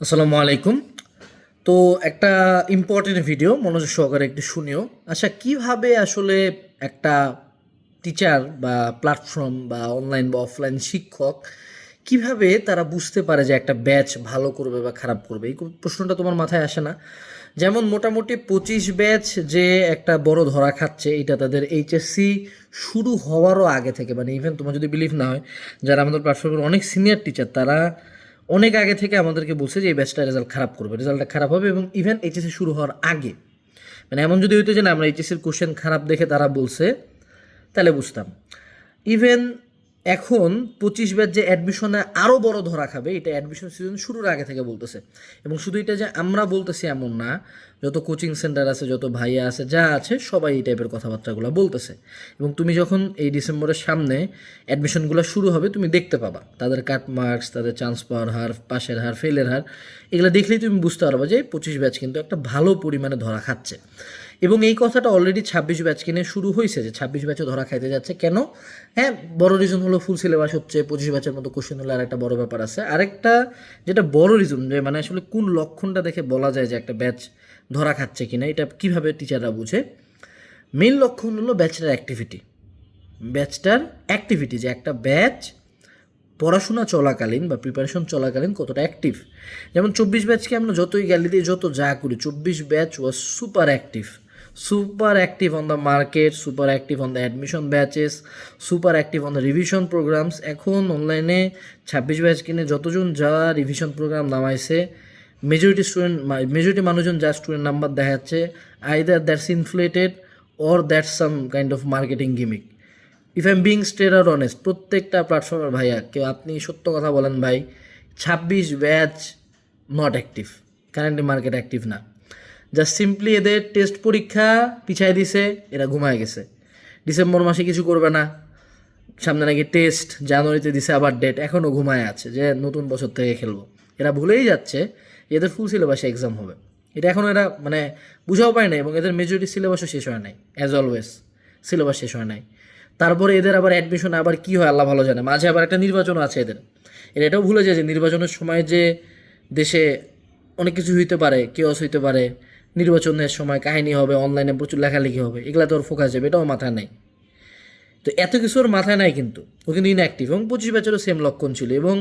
আসসালামু আলাইকুম। তো একটা ইম্পর্টেন্ট ভিডিও মনোযোগ সহকারে একটু শুনিও। আচ্ছা কীভাবে আসলে একটা টিচার বা প্ল্যাটফর্ম বা অনলাইন বা অফলাইন শিক্ষক, কীভাবে তারা বুঝতে পারে যে একটা ব্যাচ ভালো করবে বা খারাপ করবে? এই প্রশ্নটা তোমার মাথায় আসে না? যেমন মোটামুটি পঁচিশ ব্যাচ যে একটা বড় ধরা খাচ্ছে, এটা তাদের এইচএসসি শুরু হওয়ারও আগে থেকে মানে ইভেন তোমার যদি বিলিভ না হয়, যারা আমাদের প্ল্যাটফর্মের অনেক সিনিয়র টিচার তারা অনেক আগে থেকে আমাদেরকে বলছে যে এই ব্যাচটা রেজাল্ট খারাপ করবে। রেজাল্টটা খারাপ হবে এবং ইভেন এইচএসি শুরু হওয়ার আগে। মানে এমন যদি হইতো যে না, আমরা এইচএসির কোশ্চেন খারাপ দেখে তারা বলছে, তাহলে বুঝতাম। ইভেন এখন পঁচিশ ব্যাচ যে অ্যাডমিশনে আরও বড় ধরা খাবে, এটা অ্যাডমিশন সিজন শুরুর আগে থেকে বলতেছে। এবং শুধু এটা যে আমরা বলতেছি এমন না, যত কোচিং সেন্টার আছে, যত ভাইয়া আছে, যা আছে, সবাই এই টাইপের কথাবার্তাগুলো বলতেছে। এবং তুমি যখন এই ডিসেম্বরের সামনে অ্যাডমিশনগুলো শুরু হবে, তুমি দেখতে পাবা। তাদের কাট মার্কস তাদের চান্স পাওয়ার হার, পাশের হার ফেলের হার, এগুলো দেখলেই তুমি বুঝতে পারবা যে পঁচিশ ব্যাচ কিন্তু একটা ভালো পরিমাণে ধরা খাচ্ছে। এবং এই কথাটা অলরেডি ছাব্বিশ ব্যাচ কিনে শুরু হয়েছে যে ছাব্বিশ ব্যাচে ধরা খাইতে যাচ্ছে। কেন? হ্যাঁ বড় রিজন হলো ফুল সিলেবাস হচ্ছে, পঁচিশ ব্যাচের মতো কোশ্চেন হলে আর একটা বড় ব্যাপার আছে। আরেকটা যেটা বড় রিজন যে মানে আসলে কোন লক্ষণটা দেখে বলা যায় যে একটা ব্যাচ ধরা খাচ্ছে কিনা, এটা কীভাবে টিচাররা বুঝে? মেইন লক্ষণ হলো ব্যাচটার অ্যাক্টিভিটি ব্যাচটার অ্যাক্টিভিটি যে একটা ব্যাচ পড়াশোনা চলাকালীন বা প্রিপারেশন চলাকালীন কতটা অ্যাক্টিভ যেমন চব্বিশ ব্যাচকে আমরা যতই গ্যালি দিয়ে যত যা করি, চব্বিশ batch was super active super active on the market, super active on the admission batches, super active on the revision programmes. এখন অনলাইনে ছাব্বিশ ব্যাচ কিনে যতজন যা রিভিশন প্রোগ্রাম নামাইছে মেজরিটি স্টুডেন্ট মেজরিটি মানুষজন যা স্টুডেন্ট নাম্বার দেখাচ্ছে either that's inflated or that's some kind of marketing gimmick if I am being straight R honest প্রত্যেকটা প্ল্যাটফর্মের ভাইয়া, কেউ আপনি সত্য কথা বলেন ভাই, ছাব্বিশ batch not active currently market active না। জাস্ট সিম্পলি এদের টেস্ট পরীক্ষা পিছাই দিছে, এরা ঘুমায় গেছে। ডিসেম্বর মাসে কিছু করবে না। সামনে নাকি টেস্ট জানুয়ারিতে দিছে আবার ডেট এখনও ঘুমায় আছে যে নতুন বছর থেকে খেলব। এরা ভুলেই যাচ্ছে, এদের ফুল সিলেবাসে এক্সাম হবে। এটা এখনও এরা মানে বুঝাও পায় না এবং এদের মেজরিটি সিলেবাসও শেষ হয় নাই অ্যাজ অলওয়েজ সিলেবাস শেষ হয় নাই। তারপরে এদের আবার অ্যাডমিশন আবার কী হয় আল্লাহ ভালো জানে। মাঝে আবার একটা নির্বাচন আছে এদের। এরা এটাও ভুলে যায় যে নির্বাচনের সময় যে দেশে অনেক কিছু হইতে পারে কেওস হইতে পারে নির্বাচনের সময় কাহিনী হবে অনলাইনে প্রচুর লেখালেখি হবে, এগুলা তো ওর ফোকাস যাবে, এটাও মাথায় নেই। তো এত কিছু ওর মাথায় নাই কিন্তু, ও কিন্তু ইনঅ্যাক্টিভ এবং পঁচিশ ব্যাচেরও সেম লক্ষণ ছিল এবং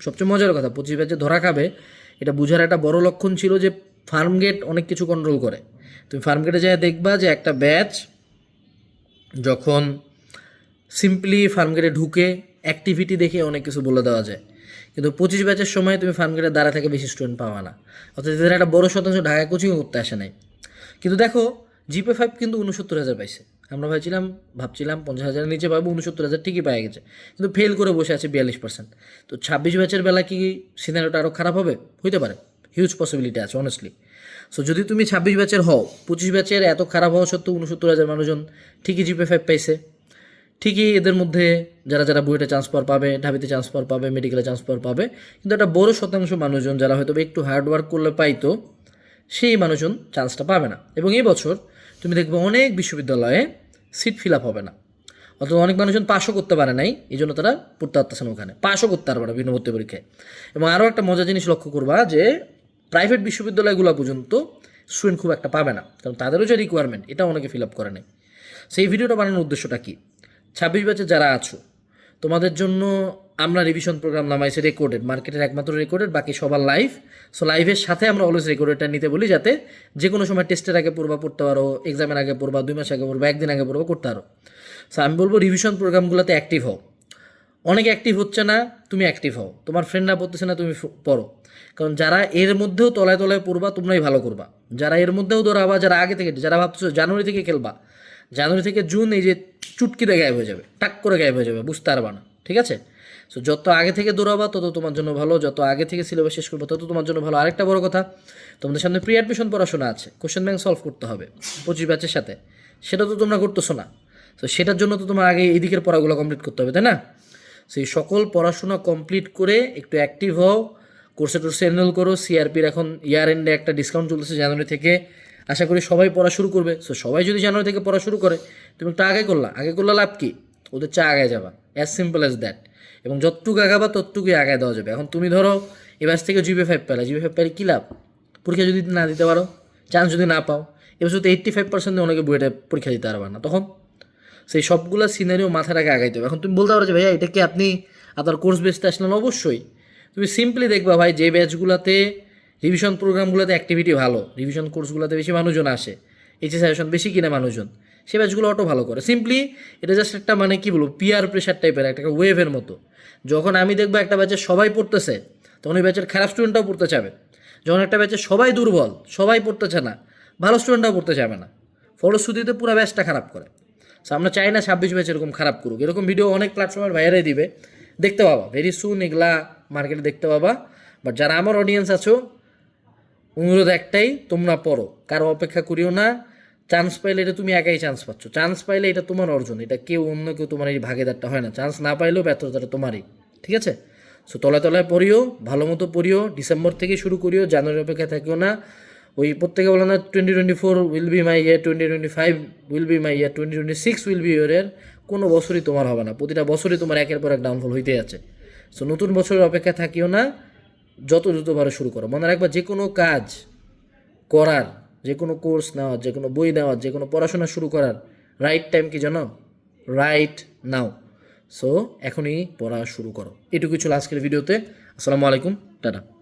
সবচেয়ে মজার কথা, পঁচিশ ব্যাচে ধরা খাবে, এটা বুঝার একটা বড় লক্ষণ ছিল যে ফার্ম গেট অনেক কিছু কন্ট্রোল করে। তুমি ফার্ম গেটে যায় দেখবা যে একটা ব্যাচ যখন সিম্পলি ফার্মগেটে ঢুকে অ্যাক্টিভিটি দেখে অনেক কিছু বলে দেওয়া যায়। কিন্তু পঁচিশ ব্যাচের সময় তুমি ফার্মগেটের দ্বারা থেকে বেশি স্টুডেন্ট পাওয়া না। অর্থাৎ এদের একটা বড় শতাংশ ঢাকা কোচিং করতে আসে নাই। কিন্তু দেখো জিপে ফাইভ কিন্তু উনসত্তর হাজার পাইছে। আমরা ভাবছিলাম ভাবছিলাম পঞ্চাশ হাজারের নিচে পাবো, উনসত্তর হাজার ঠিকই পাওয়া গেছে। কিন্তু ফেল করে বসে আছে বিয়াল্লিশ পার্সেন্ট তো ছাব্বিশ ব্যাচের বেলা কি সিনারিওটা আরও খারাপ হবে? হইতে পারে। হিউজ পসিবিলিটি আছে অনেস্টলি সো যদি তুমি ছাব্বিশ ব্যাচের হও, পঁচিশ ব্যাচের এত খারাপ হওয়া সত্ত্বেও উনসত্তর হাজার মানুষজন ঠিকই জিপে ফাইভ পাইছে। ঠিকই এদের মধ্যে যারা যারা বুয়েটে চান্স পাওয়ার পাবে, ঢাবিতে চান্স পাওয়ার পাবে মেডিকেলে চান্স পাওয়ার পাবে, কিন্তু একটা বড় শতাংশ মানুষজন যারা হয়তো একটু হার্ড ওয়ার্ক করলে পাইতো, সেই মানুষজন চান্সটা পাবে না। এবং এই বছর তুমি দেখবে অনেক বিশ্ববিদ্যালয়ে সিট ফিল আপ হবে না। অথবা অনেক মানুষজন পাশও করতে পারে নাই এই জন্য তারা পড়তে পারতেছে না ওখানে। পাশও করতে পারবে না বিভিন্ন ভর্তি পরীক্ষায়। এবং আরও একটা মজার জিনিস লক্ষ্য করবা যে প্রাইভেট বিশ্ববিদ্যালয়গুলো পর্যন্ত স্টুডেন্ট খুব একটা পাবে না। কারণ তাদেরও যে রিকোয়ারমেন্ট এটা অনেকে ফিল আপ করে নাই। সেই ভিডিওটা বানানোর উদ্দেশ্যটা কী? ছাব্বিশ ব্যাচে যারা আছো, তোমাদের জন্য আমরা রিভিশন প্রোগ্রাম নামাইছি রেকর্ডেড মার্কেটের একমাত্র রেকর্ডেড বাকি সবার লাইভ সো লাইভের সাথে আমরা অলওয়েজ রেকর্ডেডটা নিতে বলি যাতে যে কোনো সময় টেস্টের আগে পড়বা, পড়তে পারো এক্সামের আগে পড়বা, দুই মাস আগে পড়বা, একদিন আগে পড়বা, করতে পারো। সো আমি বলব রিভিশন প্রোগ্রামগুলোতে অ্যাক্টিভ হও। অনেক অ্যাক্টিভ হচ্ছে না, তুমি অ্যাক্টিভ হও। তোমার ফ্রেন্ডরা পড়তেছে না, তুমি পড়ো। কারণ যারা এর মধ্যেও তলায় তলায় পড়বা, তোমরাই ভালো করবা। যারা এর মধ্যেও দৌড়াবা, যারা আগে থেকে, যারা ভাবছ জানুয়ারি থেকে খেলবা, জানুয়ারি থেকে জুন এই যে চুটকিতে গায়েব হয়ে যাবে, টাক করে গায়েব হয়ে যাবে, বুঝতে পারবা না, ঠিক আছে? সো যত আগে থেকে দৌড়াবা, তত তোমার জন্য ভালো, যত আগে থেকে সিলেবাস শেষ করব, তত তোমার জন্য ভালো। আরেকটা বড় কথা, তোমাদের সামনে প্রি অ্যাডমিশন পড়াশোনা আছে কোশ্চেন ব্যাংক সলভ করতে হবে, পঁচিশ ব্যাচের সাথে। সেটা তো তোমরা করতেছো না। তো সেটার জন্য তো তোমার আগে এই দিকের পড়াগুলো কমপ্লিট করতে হবে, তাই না? সেই সকল পড়াশোনা কমপ্লিট করে একটু অ্যাক্টিভ হও কোর্সে টোর্সে এনরোল করো সিআরপির এখন ইয়ার এন্ডে একটা ডিসকাউন্ট চলতেছে জানুয়ারি থেকে। আশা করি সবাই পড়া শুরু করবে। সো সবাই যদি জানুয়ারি থেকে পড়া শুরু করে, তুমি একটু আগে করলা। আগে করলে লাভ কি? ওদের চা আগে যাবা। অ্যাজ সিম্পল অ্যাজ দ্যাট এবং যতটুকু আগাবা, ততটুকুই আগায় দেওয়া যাবে। এখন তুমি ধরো, এবার থেকে জিবি ফাইভ পেলা। জিবি ফাইভ পেলে কী লাভ? পরীক্ষা যদি না দিতে পারো চান্স যদি না পাও, এবার শুধু এইট্টি ফাইভ পার্সেন্ট অনেকে বুয়েটে পরীক্ষা দিতে পারবে না। তখন সেই সবগুলো সিনারিও মাথায় রাখে আগাইতে হবে। এখন তুমি বলতে পারো যে, ভাইয়া, এটা কি আপনি আপনার কোর্স বেসতে আসলেন? অবশ্যই। তুমি সিম্পলি দেখবা, ভাই, যে ব্যাচগুলোতে রিভিশন প্রোগ্রামগুলোতে অ্যাক্টিভিটি ভালো। রিভিশন কোর্সগুলোতে বেশি মানুষজন আসে। এইচএস সাজেশন বেশি কিনে মানুষজন। সে ব্যাচগুলো অটো ভালো করে। সিম্পলি এটা জাস্ট একটা মানে কি বলব পিয়ার প্রেশার টাইপের একটা ওয়েভের মতো। যখন আমি দেখব একটা ব্যাচে সবাই পড়তেছে, তখন ওই ব্যাচের খারাপ স্টুডেন্টটাও পড়তে চাবে। যখন একটা ব্যাচে সবাই দুর্বল, সবাই পড়তেছে না, ভালো স্টুডেন্টটাও পড়তে চাবে না। ফলশ্রুতিতে পুরো ব্যাচটা খারাপ করে। সো আমরা চাই না ছাব্বিশ ব্যাচ এরকম খারাপ করুক। এরকম ভিডিও অনেক প্ল্যাটফর্মের বাইরে দিবে। দেখতে পাবা। ভেরি সুন এগুলা মার্কেটে দেখতে পাবা। বাট যারা আমার অডিয়েন্স আছো অনুরোধ একটাই, তোমরা পড়ো। কারও অপেক্ষা করিও না। চান্স পাইলে এটা তুমি একাই চান্স পাচ্ছ। চান্স পাইলে এটা তোমার অর্জন। এটা কেউ অন্য কেউ তোমার এই ভাগেদারটা হয় না। চান্স না পাইলেও ব্যর্থতাটা তোমারই। ঠিক আছে? সো তলায় তলায় পড়িও, ভালো মতো পড়িও ডিসেম্বর থেকে শুরু করিও জানুয়ারি অপেক্ষা থাকিও না। ওই প্রত্যেকে বলো না twenty twenty four will be my year twenty twenty five will be my year twenty twenty six will be ইয়ারের কোনো বছরই তোমার হবে না। প্রতিটা বছরই তোমার একের পর এক ডাউনফল হইতে আছে। সো নতুন বছরের অপেক্ষা থাকিও না। যত দ্রুত পারো শুরু করো। মনে রাখবা যে কোনো কাজ করার, যে কোনো কোর্স নেওয়ার, যে কোনো বই নেওয়ার, যে কোনো পড়াশোনা শুরু করার রাইট টাইম কি জানো? রাইট নাও সো এখনই পড়া শুরু করো। এটুকু ছিল আজকের ভিডিওতে আসসালামু আলাইকুম। টাটা।